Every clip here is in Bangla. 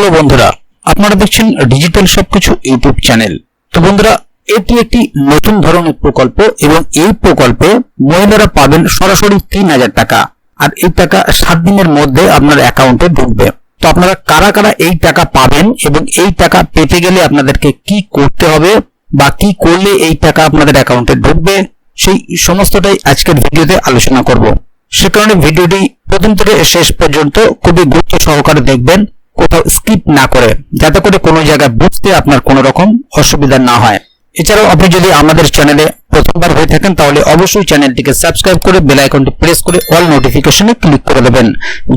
হ্যালো বন্ধুরা, আপনারা দেখছেন ডিজিটাল সবকিছু ইউটিউব চ্যানেল। তো বন্ধুরা, এটি একটি নতুন ধরনের প্রকল্প এবং এই প্রকল্পে মহিলারা পাবেন সরাসরি তিন হাজার টাকা। আর এই টাকা সাত দিনের মধ্যে আপনার অ্যাকাউন্টে ঢুকবে। তো আপনারা কারা কারা এই টাকা পাবেন এবং এই টাকা পেতে গেলে আপনাদেরকে কি করতে হবে বা কি করলে এই টাকা আপনাদের অ্যাকাউন্টে ঢুকবে, সেই সমস্তটাই আজকের ভিডিওতে আলোচনা করব। সে কারণে ভিডিওটি প্রথম থেকে শেষ পর্যন্ত খুবই গুরুত্ব সহকারে দেখবেন। কোথাও স্কিপ না করে, যাতে করে কোনো জায়গায় বুঝতে আপনার কোনো রকম অসুবিধা না হয়। এছাড়াও আপনি যদি আমাদের চ্যানেলে প্রথমবার হয়ে থাকেন, তাহলে অবশ্যই চ্যানেলটিকে সাবস্ক্রাইব করে বেল আইকনটি প্রেস করে অল নোটিফিকেশনে ক্লিক করে দেবেন।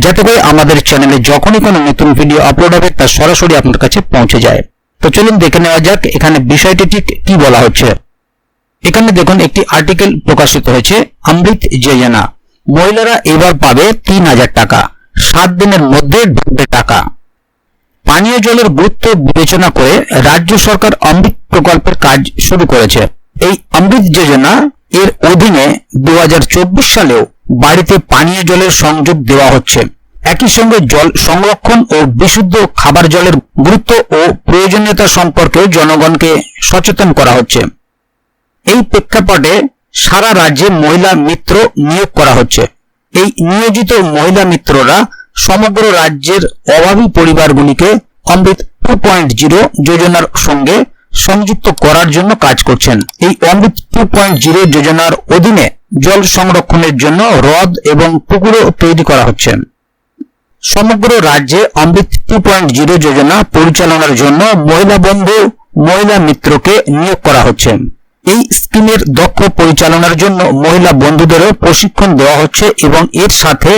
যাতে করে আমাদের চ্যানেলে যখনই কোনো নতুন ভিডিও আপলোড হবে, তা সরাসরি আপনার কাছে পৌঁছে যায়। তো চলুন দেখে নেওয়া যাক, এখানে বিষয়টি ঠিক কি বলা হচ্ছে। এখানে দেখুন, একটি আর্টিকেল প্রকাশিত হয়েছে, অমৃত যোজনা। মহিলারা এবার পাবে তিন হাজার টাকা। সাত দিনের মধ্যে ঢুকবে টাকা। পানীয় জলের গুরুত্ব বিবেচনা করে রাজ্য সরকার অমৃত প্রকল্পের কাজ শুরু করেছে। এই অমৃত যোজনা এর অধীনে দু সালেও বাড়িতে পানীয় জলের সংযোগ দেওয়া হচ্ছে। একই সঙ্গে জল সংরক্ষণ ও বিশুদ্ধ খাবার জলের গুরুত্ব ও প্রয়োজনীয়তা সম্পর্কে জনগণকে সচেতন করা হচ্ছে। এই প্রেক্ষাপটে সারা রাজ্যে মহিলা মিত্র নিয়োগ করা হচ্ছে। এই নিয়োজিত মহিলা মিত্ররা সমগ্র রাজ্যের অভাবী পরিবারগুলিকে অমৃত টু পয়েন্ট জিরো যোজনার সঙ্গে সংযুক্ত করার জন্য কাজ করছেন। এই অমৃত টু পয়েন্ট জিরো যোজনার অধীনে জল সংরক্ষণের জন্য হ্রদ এবং পুকুরও তৈরি করা হচ্ছে। সমগ্র রাজ্যে Amrit two point zero Yojana পরিচালনার জন্য মহিলা বন্ধু, মহিলা মিত্রকে নিয়োগ করা হচ্ছে। এই স্কিমের দক্ষ পরিচালনার জন্য মহিলা বন্ধুদেরও প্রশিক্ষণ দেওয়া হচ্ছে এবং এর সাথে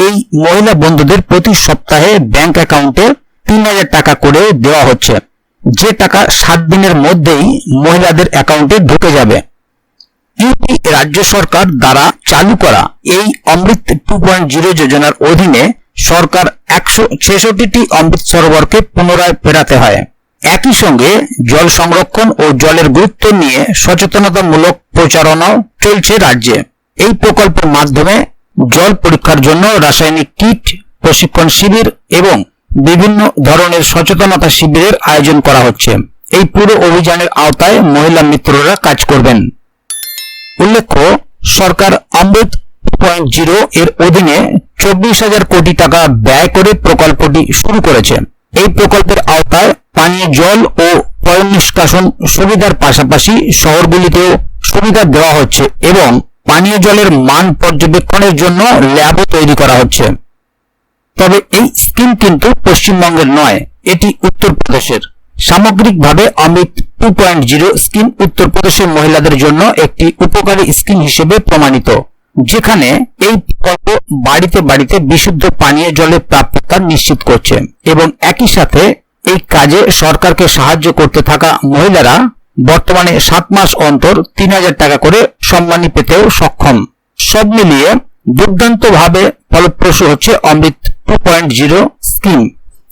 এই মহিলা বন্ধুদের প্রতি সপ্তাহে ব্যাংক অ্যাকাউন্টে তিন হাজার টাকা করে দেওয়া হচ্ছে। যে টাকা সাত দিনের মধ্যেই মহিলাদের অ্যাকাউন্টে ঢুকে যাবে। ইউপি রাজ্য সরকার দ্বারা চালু করা এই অমৃত টু পয়েন্ট জিরো যোজনার অধীনে সরকার একশো ছেষট্টিটি অমৃত সরোবরকে পুনরায় ফেরাতে হয়। একই সঙ্গে জল সংরক্ষণ ও জলের গুরুত্ব নিয়ে সচেতনতামূলক প্রচারণাও চলছে রাজ্যে। এই প্রকল্পের মাধ্যমে জল পরীক্ষার জন্য রাসায়নিক কিট, প্রশিক্ষণ শিবির এবং বিভিন্ন ধরনের সচেতনতা শিবিরের আয়োজন করা হচ্ছে। এই পুরো অভিযানের আওতায় মহিলা মিত্ররা কাজ করবেন। উল্লেখ্য, সরকার অমৃত পয়েন্ট জিরো এর অধীনে চব্বিশ হাজার কোটি টাকা ব্যয় করে প্রকল্পটি শুরু করেছে। এই প্রকল্পের আওতায় পানীয় জল ও পয়ঃ নিষ্কাশন সুবিধার পাশাপাশি শহরগুলিতেও সুবিধা দেওয়া হচ্ছে এবং পানীয় জলের মান পর্যবেক্ষণের জন্য ল্যাবও তৈরি করা হচ্ছে। তবে এই স্কিম কিন্তু পশ্চিমবঙ্গের নয়, এটি উত্তরপ্রদেশের। সামগ্রিকভাবে Amrit two point zero scheme উত্তরপ্রদেশের মহিলাদের জন্য একটি উপকারী স্কিম হিসেবে প্রমাণিত, যেখানে এই প্রকল্প বাড়িতে বাড়িতে বিশুদ্ধ পানীয় জলের প্রাপ্যতা নিশ্চিত করছে এবং একই সাথে এই কাজে সরকারকে সাহায্য করতে থাকা মহিলারা বর্তমানে সাত মাস অন্তর তিন হাজার টাকা করে সম্মানী পেতেও সক্ষম। সব মিলিয়ে দুর্দান্তভাবে ফলপ্রসূ হচ্ছে Amrit two point zero scheme.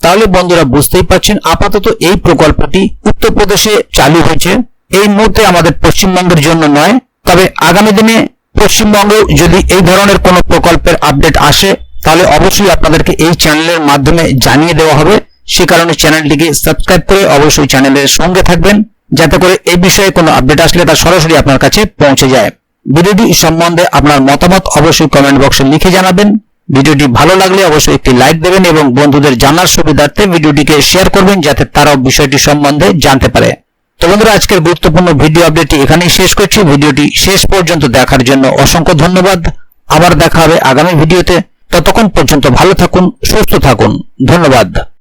তাহলে বন্ধুরা বুঝতেই পারছেন, আপাতত এই প্রকল্পটি উত্তরপ্রদেশে চালু হয়েছে। এই মুহূর্তে আমাদের পশ্চিমবঙ্গের জন্য নয়, তবে আগামী দিনে পশ্চিমবঙ্গে যদি এই ধরনের কোনো প্রকল্পের আপডেট আসে, তাহলে অবশ্যই আপনাদেরকে এই চ্যানেলের মাধ্যমে জানিয়ে দেওয়া হবে। সে কারণে চ্যানেলটিকে সাবস্ক্রাইব করে অবশ্যই চ্যানেলের সঙ্গে থাকবেন। যাতে করে এই বিষয়ে কোনো আপডেট আসলে তা সরাসরি আপনার কাছে পৌঁছে যায়। ভিডিওটি সম্বন্ধে আপনার মতামত অবশ্যই কমেন্ট বক্সে লিখে জানাবেন। ভিডিওটি ভালো লাগলে অবশ্যই একটি লাইক দেবেন এবং বন্ধুদের জানার সুবিধার্থে ভিডিওটিকে শেয়ার করবেন যাতে তারাও বিষয়টি সম্বন্ধে জানতে পারে। তো বন্ধুরা, আজকের গুরুত্বপূর্ণ ভিডিও আপডেটটি এখানেই শেষ করছি। ভিডিওটি শেষ পর্যন্ত দেখার জন্য অসংখ্য ধন্যবাদ। আবার দেখা হবে আগামী ভিডিওতে। ততক্ষণ পর্যন্ত ভালো থাকুন, সুস্থ থাকুন। ধন্যবাদ।